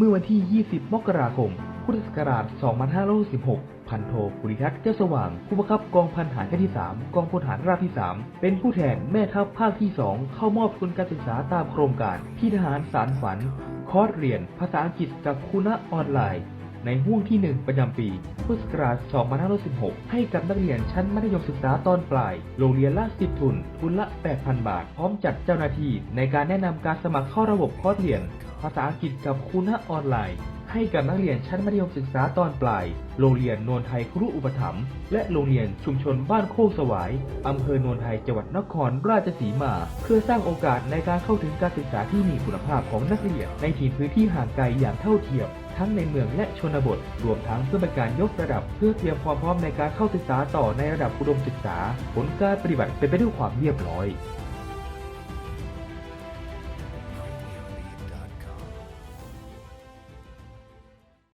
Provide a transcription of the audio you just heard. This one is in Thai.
เมื่อวันที่ 20 มกราคม พุทธศักราช 2516 พันโทปุริทัศน์เจ้าสว่าง ผู้บังคับกองพันฐานแค่ที่ 3 กองพลฐานราบที่ 3 เป็นผู้แทนแม่ทัพภาคที่ 2 เข้ามอบทุนการศึกษาตามโครงการพี่ทหารสารฝัน คอร์สเรียน ภาษาอังกฤษกับคุณะออนไลน์ในห่วงที่ 1 ประจำปี พุทธศักราช 2516 ให้กับนักเรียนชั้นมัธยมศึกษาตอนปลาย โรงเรียนละ 10 ทุน ทุนละ 8,000 บาท พร้อมจัดเจ้าหน้าที่ในการแนะนำการสมัครเข้าระบบคอร์สเรียน ภาษาอังกฤษกับคุณะออนไลน์ ให้กับนักเรียนชั้นมัธยมศึกษาตอนปลาย โรงเรียนโนนไทยครุอุปถัมภ์และโรงเรียนชุมชนบ้านโคกสวายอำเภอโนนไทยจังหวัดนครราชสีมา เพื่อสร้างโอกาสในการเข้าถึงการศึกษาที่มีคุณภาพของนักเรียน ในถิ่นพื้นที่ห่างไกลอย่างเท่าเทียมทั้งในเมืองและชนบท รวมทั้งเพื่อเป็นการยกระดับ เพื่อเตรียมความพร้อมในการเข้าศึกษาต่อในระดับอุดมศึกษา ผลการปฏิบัติเป็นไปด้วยความเรียบร้อย